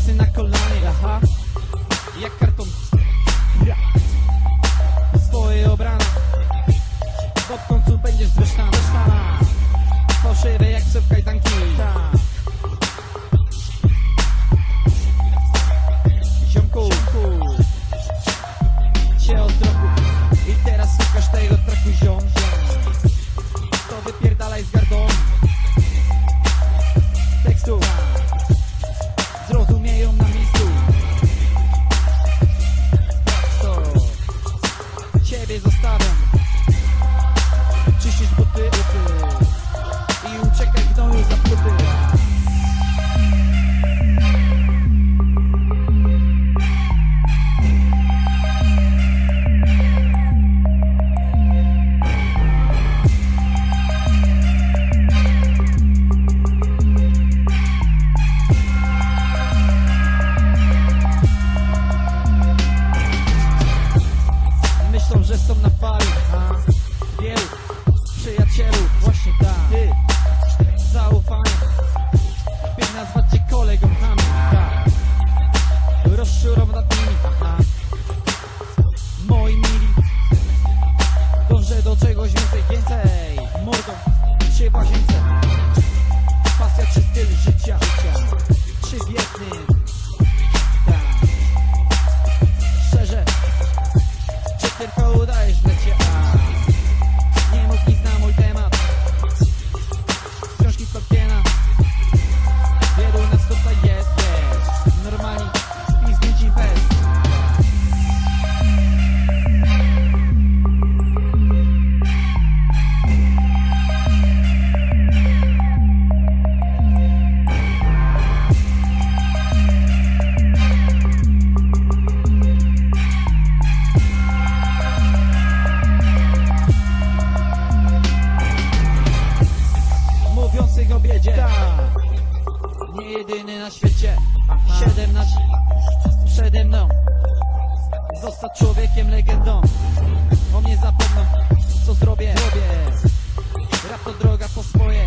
Ręce na kolanie, aha. Jak karton. Swoje obrana. Bo w końcu będziesz zresztana. Fałszywe jak przed kajdanki Ta. Ziomku. Cię od drogu I teraz słuchasz tego traku ziom. Nimi Aha. Moi mili Dążę do czegoś więcej, więcej. Mordą się w łazience. Pasja czy styl życia, życia Czy w jednym Tak. Szczerze Czy tylko udajesz, że cię jedyny na świecie Siedemnaście Przede mną. Zostać człowiekiem legendą. O mnie zapomną Co zrobię. Rap to droga po swoje